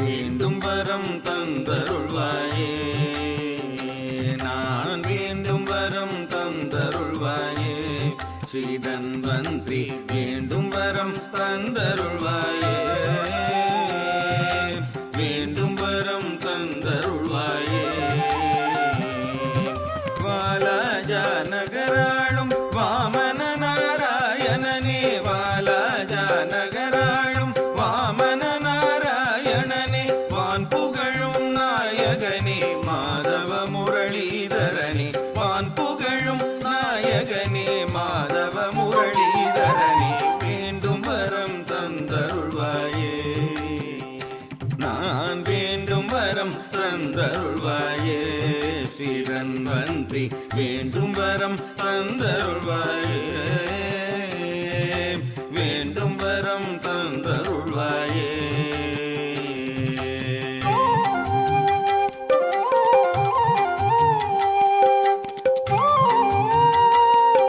வேண்டும் வரம் தந்தருள்வாயே. நான் வேண்டும் வரம் தந்தருள்வாயே. ஸ்ரீதன்வந்திரி வேண்டும் வரம் தந்தருள்வாயே. வேண்டும் வரம் தந்தருள்வாயே. வாலாஜா நகரா நாயகனே மாதவ முரளிதரனே வேண்டும் வரம் தந்தருள்வாயே. நான் வேண்டும் வரம் தந்தருள்வாயே. ஸ்ரீரன் வன்றி வேண்டும் வரம் தந்தருள்வாயே.